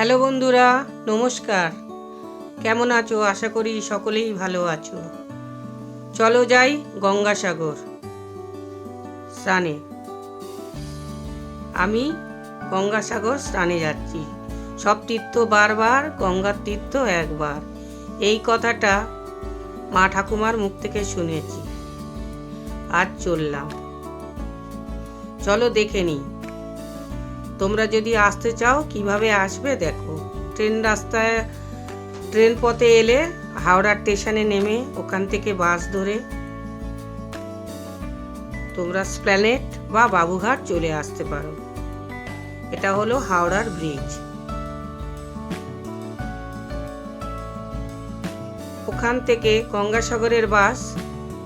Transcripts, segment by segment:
Hello বন্ধুরা, নমস্কার। কেমন আছো? আশা করি সকলেই ভালো আছো। চলো যাই গঙ্গাসাগর স্নানে। আমি গঙ্গাসাগর স্নানে যাচ্ছি। সব তীর্থ বারবার, গঙ্গার তীর্থ একবার। এই কথাটা মা ঠাকুমার মুখ থেকে শুনেছি। আজ চললাম। চলো দেখে নিই। তোমরা যদি আসতে চাও, কীভাবে আসবে দেখো। ট্রেন রাস্তায়, ট্রেন পথে এলে হাওড়া স্টেশনে নেমে ওখান থেকে বাস ধরে তোমরা স্প্ল্যানেট বা বাবুঘাট চলে আসতে পারো। এটা হলো হাওড়ার ব্রিজ। ওখান থেকে গঙ্গাসাগরের বাস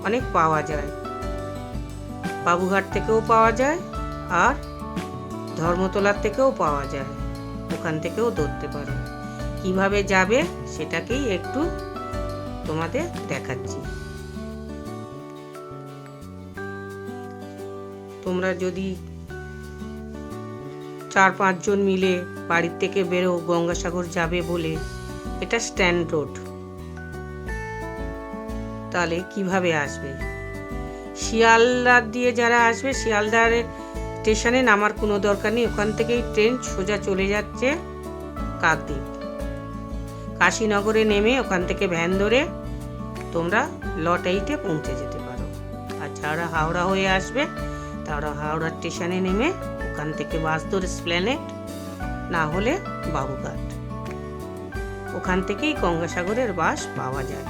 অনেক পাওয়া যায়। বাবুঘাট থেকেও পাওয়া যায় আর ধর্মতলার থেকেও পাওয়া যায়। ওখান থেকেও ধরতে পারো। কীভাবে যাবে সেটাকেই একটু তোমাদের দেখাচ্ছি। তোমরা যদি চার পাঁচজন মিলে বাড়ির থেকে বেরো, গঙ্গাসাগর যাবে বলে, এটা স্ট্যান্ড রোড। তাহলে কীভাবে আসবে? শিয়ালদার দিয়ে যারা আসবে, শিয়ালদার স্টেশনে নামার কোনো দরকার নেই। ওখান থেকেই ট্রেন সোজা চলে যাচ্ছে কাকদ্বীপ। কাশীনগরে নেমে ওখান থেকে ভ্যান ধরে তোমরা লট এইটে পৌঁছে যেতে পারো। আর যারা হাওড়া হয়ে আসবে, তারা হাওড়া স্টেশনে নেমে ওখান থেকে বাস ধরে স্প্ল্যানেট, না হলে বাবুঘাট। ওখান থেকেই গঙ্গাসাগরের বাস পাওয়া যায়।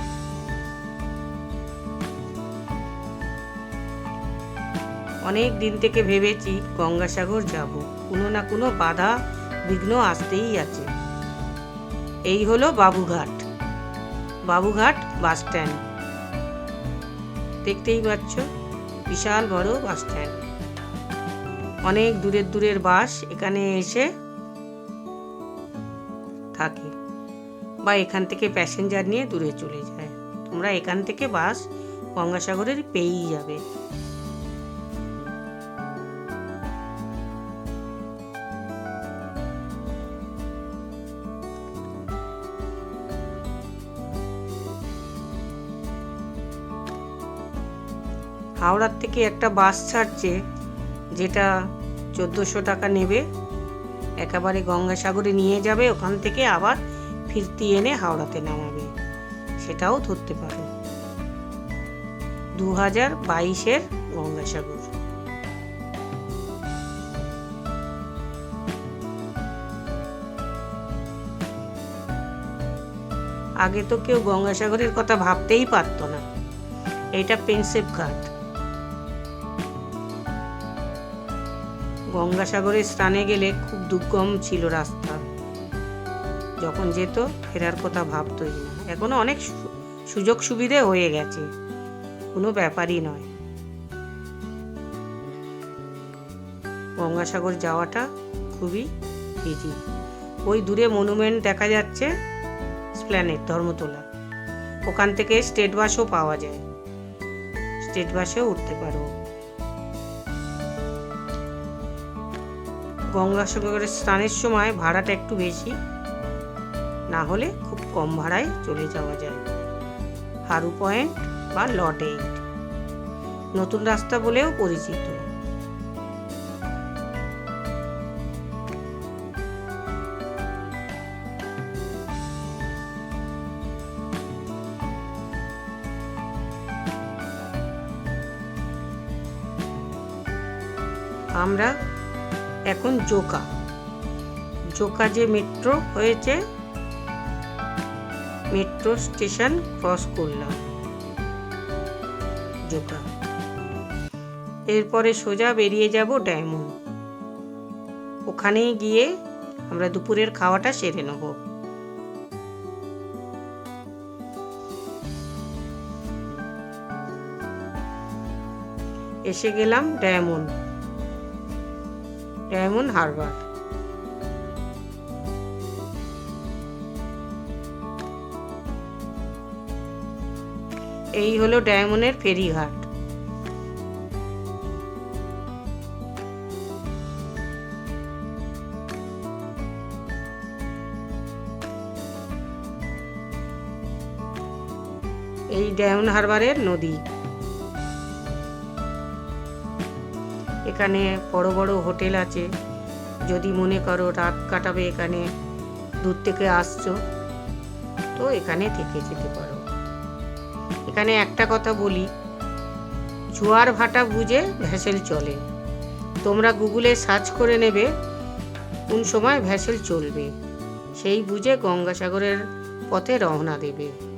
অনেক দিন থেকে ভেবেছি গঙ্গাসাগর যাব। কোনো না কোনো বাধা বিঘ্ন আসতেই আছে। এই হলো বাবুঘাট। Babughat bus stand. দেখতেই পাচ্ছ, বিশাল বড় বাস স্ট্যান্ড। অনেক দূরের দূরের বাস এখানে এসে থাকে বা এখান থেকে প্যাসেঞ্জার নিয়ে দূরে চলে যায়। তোমরা এখান থেকে বাস গঙ্গাসাগরের পেয়েই যাবে। হাওড়ার থেকে একটা বাস ছাড়ছে, যেটা চোদ্দোশো টাকা নেবে। একেবারে গঙ্গাসাগরে নিয়ে যাবে, ওখান থেকে আবার ফিরতি এনে হাওড়াতে নামাবে। সেটাও ধরতে পারো। দু হাজার বাইশের গঙ্গাসাগর। আগে তো কেউ গঙ্গাসাগরের কথা ভাবতেই পারতো না। এটা পেন্সিভ ঘাট। গঙ্গাসাগরে স্নানে গেলে খুব দুর্গম ছিল রাস্তা। যখন যেত, ফেরার কথা ভাবতই না। এখনও অনেক সুযোগ সুবিধে হয়ে গেছে। কোনো ব্যাপারই নয়। গঙ্গাসাগর যাওয়াটা খুবই ইজি ওই দূরে মনুমেন্ট দেখা যাচ্ছে স্প্ল্যানেট ধর্মতলা। ওখান থেকে স্টেট বাসও পাওয়া যায়। স্টেট বাসেও উঠতে পারো। গঙ্গাসাগরের স্নানের সময় ভাড়াটা একটু বেশি। না হলে খুব কম ভাড়ায় চলে যাওয়া যায়। হারু পয়েন্ট বা লট এইট। নতুন রাস্তা বলেও পরিচিত। আমরা এখন জোকা। জোকা যে মেট্রো হয়েছে মেট্রো স্টেশন ক্রস করলাম। জোকা। এরপরে সোজা বেরিয়ে যাব ডায়মন্ড। ওখানেই গিয়ে আমরা দুপুরের খাওয়াটা সেরে নেব। এসে গেলাম ডায়মন্ড। ডায়মন্ড হারবার। এই হলো ডায়মন্ডের ফেরিঘাট। এই ডায়মন্ড হারবারের নদী। এখানে বড় বড় হোটেল আছে। যদি মনে করো রাত কাটাবে এখানে, দূর থেকে আসছো, তো এখানে থেকে যেতে পারো। এখানে একটা কথা বলি, জোয়ার ভাটা বুঝে ভ্যাসেল চলে। তোমরা গুগলে সার্চ করে নেবে কোন সময় ভ্যাসেল চলবে। সেই বুঝে গঙ্গাসাগরের পথে রওনা দেবে।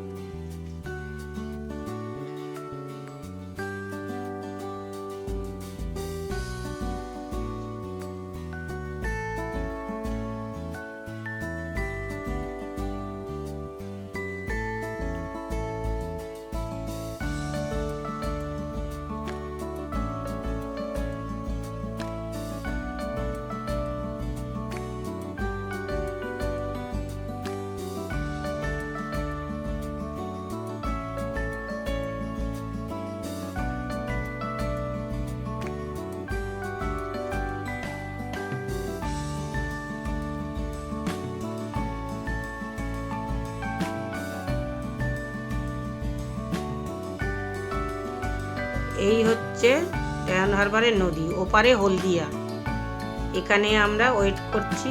এই হচ্ছে ডায়ন হারবারের নদী, ওপারে হলদিয়া। এখানে আমরা ওয়েট করছি,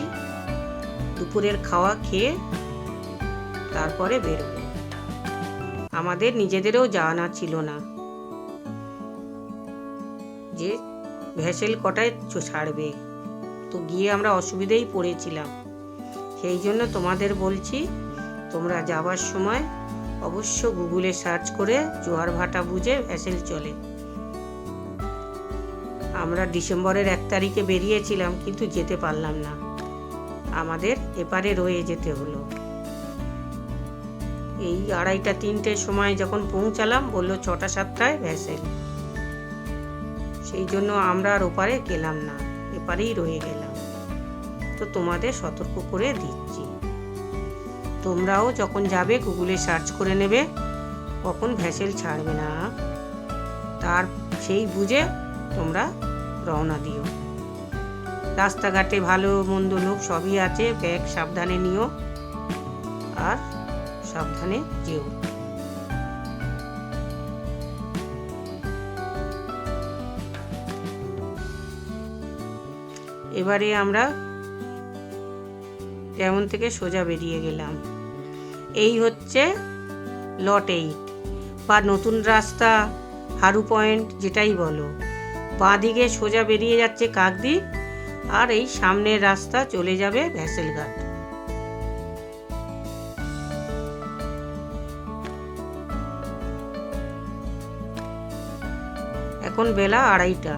দুপুরের খাওয়া খেয়ে তারপরে বেরোবো। আমাদের নিজেদেরও জানা ছিল না যে ভ্যাসেল কটায় ছাড়বে। তো গিয়ে আমরা অসুবিধেই পড়েছিলাম। সেই জন্য তোমাদের বলছি, তোমরা যাবার সময় অবশ্য গুগলে সার্চ করে জোয়ার ভাটা বুঝে ভ্যাসেল চলে। আমরা ডিসেম্বরের এক তারিখে বেরিয়েছিলাম, কিন্তু যেতে পারলাম না। আমাদের এপারে রয়ে যেতে হলো। এই আড়াইটা তিনটের সময় যখন পৌঁছালাম, বলল ছটা সাতটায় ভ্যাসেল। সেই জন্য আমরা আর ওপারে গেলাম না, এপারেই রয়ে গেলাম। তো তোমাদের সতর্ক করে দিচ্ছি। তোমরাও যখন যাবে, গুগলে সার্চ করে নেবে, কখন ভ্যাসেল ছাড়বে না। তার সেই বুঝে তোমরা রওনা দিও। রাস্তাঘাটে ভালো মন্দ লোক সবই আছে ব্যাগ সাবধানে নিও আর সাবধানে যেও। এবারে আমরা যেমন থেকে সোজা বেরিয়ে গেলাম। এই হচ্ছে লট এইট বা নতুন রাস্তা, হারু পয়েন্ট যেটাই বলো। বাঁ দিকে সোজা বেরিয়ে যাচ্ছে কাকদ্বীপ, আর এই সামনের রাস্তা চলে যাবে ভ্যাসেলঘাট এখন বেলা আড়াইটা।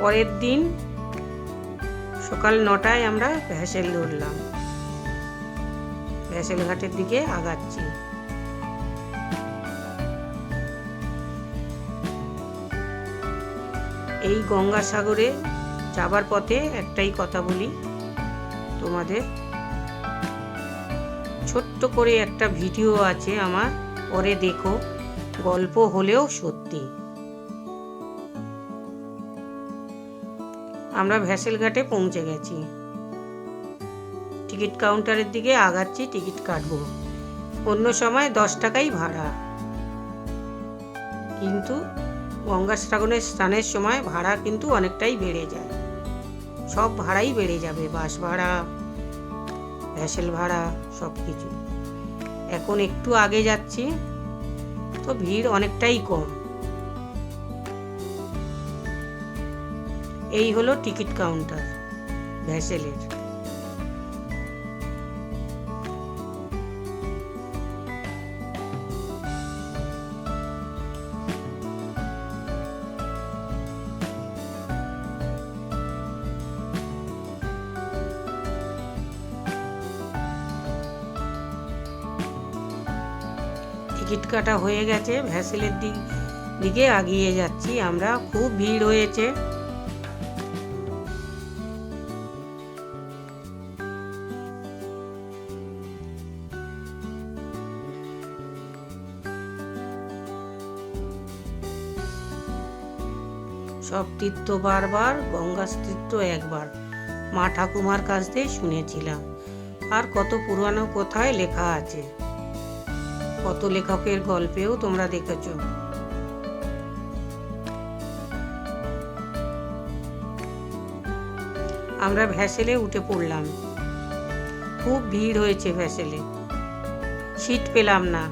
পরের দিন সকাল নটায় আমরা ভ্যাসেল ধরলাম। ঘাটের দিকে আগাচ্ছি। এই গঙ্গাসাগরে যাবার পথে একটাই কথা বলি, তোমাদের। ছোট্ট করে একটা ভিডিও আছে আমার, পরে দেখো, গল্প হলেও সত্যি। আমরা ভ্যাসেল ঘাটে পৌঁছে গেছি। টিকিট কাউন্টারের দিকে আগাচ্ছি, টিকিট কাটবো। অন্য সময় দশ টাকাই ভাড়া। কিন্তু গঙ্গাসাগরের স্নানের সময় ভাড়া কিন্তু অনেকটাই বেড়ে যায়। সব ভাড়াই বেড়ে যাবে, বাস ভাড়া, ভ্যাসেল ভাড়া, সব কিছু। এখন একটু আগে যাচ্ছি, তো ভিড় অনেকটাই কম। এই হলো টিকিট কাউন্টার, ভ্যাসেলের। টিকিট কাটা হয়ে গেছে ভ্যাসেলের দিক দিকে আগিয়ে যাচ্ছি আমরা, খুব ভিড় হয়েছে। সব তীর্থ বারবার, গঙ্গা তীর্থ একবার। মা ঠাকুমার কাছ দিয়ে শুনেছিলাম। আর কত পুরানো কোথায় লেখা আছে? কত লেখকের গল্পেও তোমরা দেখেছ। আমরা ভ্যাসেলে উঠে পড়লাম। খুব ভিড় হয়েছে ভ্যাসেলে। সিট পেলাম না।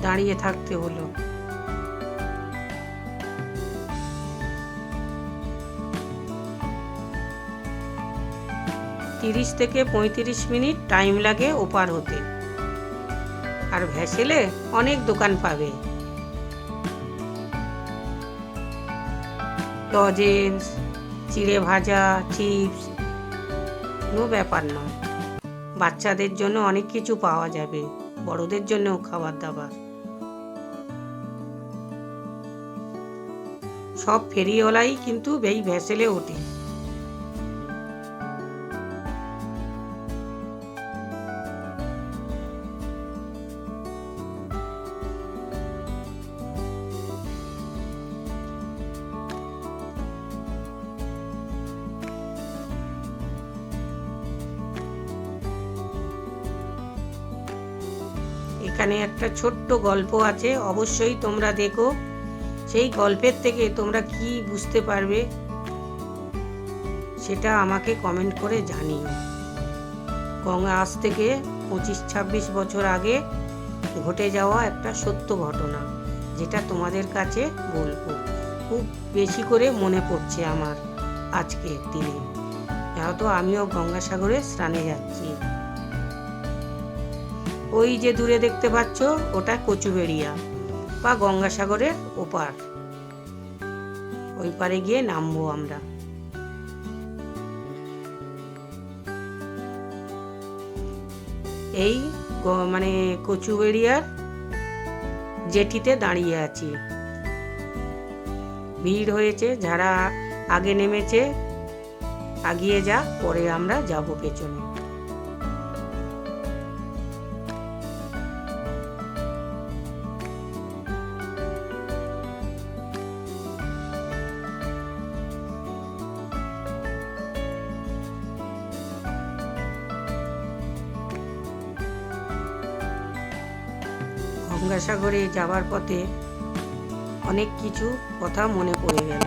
দাঁড়িয়ে থাকতে হলো। তিরিশ থেকে পঁয়ত্রিশ মিনিট টাইম লাগে ওপার হতে। আর ভ্যাসেলে অনেক দোকান পাবে। লজেন্স, চিড়ে ভাজা, চিপস, কোনো ব্যাপার নয় বাচ্চাদের জন্য অনেক কিছু পাওয়া যাবে, বড়দের জন্যও খাবার দাবার। সব ফেরিওয়ালাই কিন্তু এই ভ্যাসেলে ওঠে। একটা ছোট্ট গল্প আছে, অবশ্যই তোমরা দেখো। সেই গল্পের থেকে তোমরা কি বুঝতে পারবে, সেটা আমাকে কমেন্ট করে জানিও। গঙ্গা আজ থেকে পঁচিশ ছাব্বিশ বছর আগে ঘটে যাওয়া একটা সত্য ঘটনা, যেটা তোমাদের কাছে বলব। খুব বেশি করে মনে পড়ছে আমার আজকে দিনে। যেহেতু আমিও গঙ্গাসাগরে স্নানে যাচ্ছি। ওই যে দূরে দেখতে পাচ্ছ, ওটা কচুবেড়িয়া বা গঙ্গাসাগরের ওপার। ওই পারে গিয়ে নামবো আমরা। এই মানে কচুবেড়িয়ার জেটিতে দাঁড়িয়ে আছি। ভিড় হয়েছে, যারা আগে নেমেছে আগিয়ে যা, পরে আমরা যাব পেছনে। গঙ্গাসাগরে যাবার পথে অনেক কিছু কথা মনে পড়ে গেল।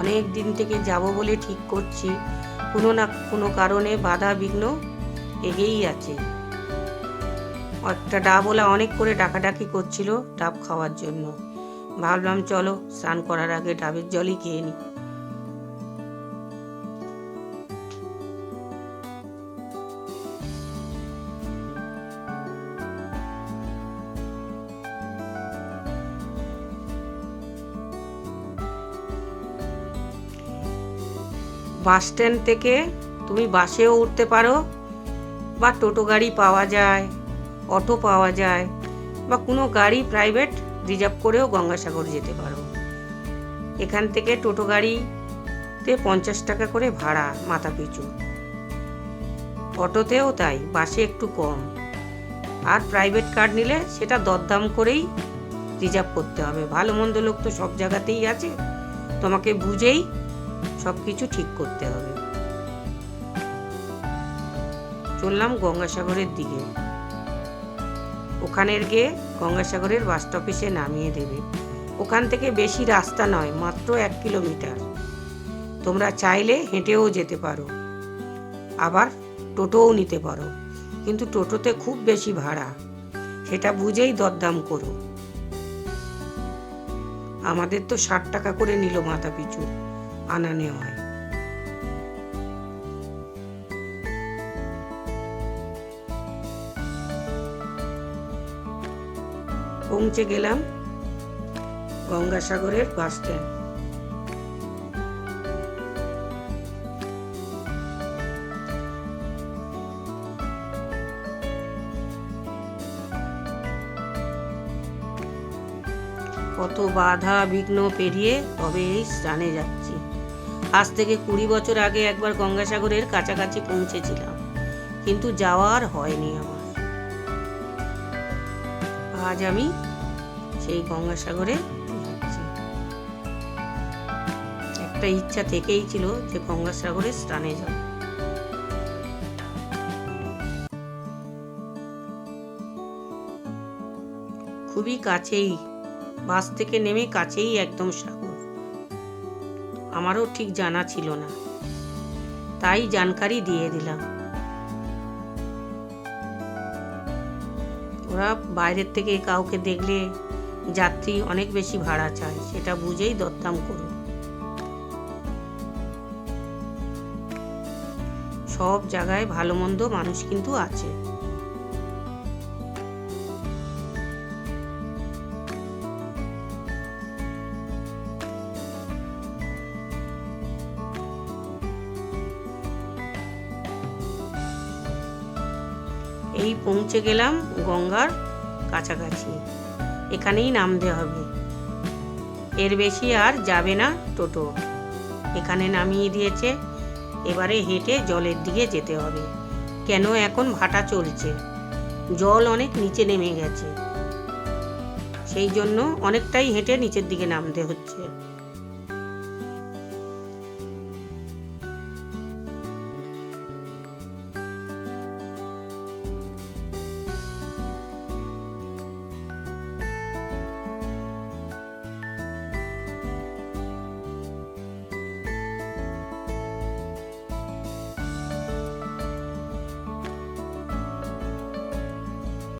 অনেক দিন থেকে যাব বলে ঠিক করছি, কোনো না কোনো কারণে বাধা বিঘ্ন এগেই আছে। একটা ডাবওয়ালা অনেক করে ডাকাডাকি করছিল ডাব খাওয়ার জন্য। ভাবলাম, চলো স্নান করার আগে ডাবের জলই খেয়ে নিই বাস স্ট্যান্ড থেকে তুমি বাসেও উঠতে পারো বা টোটো গাড়ি পাওয়া যায়, অটো পাওয়া যায় বা কোনো গাড়ি প্রাইভেট রিজার্ভ করেও গঙ্গাসাগর যেতে পারো। এখান থেকে টোটো গাড়িতে পঞ্চাশ টাকা করে ভাড়া মাথা পিছু। অটোতেও তাই, বাসে একটু কম। আর প্রাইভেট কার নিলে সেটা দরদাম করেই রিজার্ভ করতে হবে। ভালো মন্দ লোক তো সব জায়গাতেই আছে। তোমাকে বুঝেই সব কিছু ঠিক করতে হবে। চললাম গঙ্গাসাগরের দিকে। ওখানের গিয়ে গঙ্গাসাগরের বাস স্টপেজে নামিয়ে দেবে। ওখান থেকে বেশি রাস্তা নয়, মাত্র এক কিলোমিটার। তোমরা চাইলে হেঁটেও যেতে পারো। আবার টোটোও নিতে পারো। কিন্তু টোটোতে খুব বেশি ভাড়া। সেটা বুঝেই দরদাম করো। আমাদের তো ষাট টাকা করে নিল মাথা পিছু। আনা নেওয়ায় পৌঁছে গেলাম গঙ্গাসাগরের বাস স্ট্যান্ড। কত বাধা বিঘ্ন পেরিয়ে তবে এই স্থানে যাচ্ছি? আজ থেকে কুড়ি বছর আগে একবার গঙ্গাসাগরের কাছাকাছি পৌঁছেছিলাম। কিন্তু যাওয়ার হয়নি আমার। আজ আমি সেই গঙ্গাসাগরে একটা ইচ্ছা থেকেই ছিল যে গঙ্গাসাগরে স্নানে যাব। খুবই কাছেই, বাস থেকে নেমে কাছেই একদম সাগর আমারও ঠিক জানা ছিল না। তাই জানকারি দিয়ে দিলাম। ওরা বাইরের থেকে কাউকে দেখলে যাত্রী অনেক বেশি ভাড়া চায়, সেটা বুঝেই দরদাম করো। সব জায়গায় ভালো মন্দ মানুষ কিন্তু আছে। পৌঁছে গেলাম গঙ্গার কাছাকাছি। এখানেই নামতে হবে। এর বেশি আর যাবে না টোটো। এখানে নামিয়ে দিয়েছে। এবারে হেঁটে জলের দিকে যেতে হবে। কেন এখন ভাটা চলছে? জল অনেক নিচে নেমে গেছে। সেই জন্য অনেকটাই হেঁটে নিচের দিকে নামতে হচ্ছে।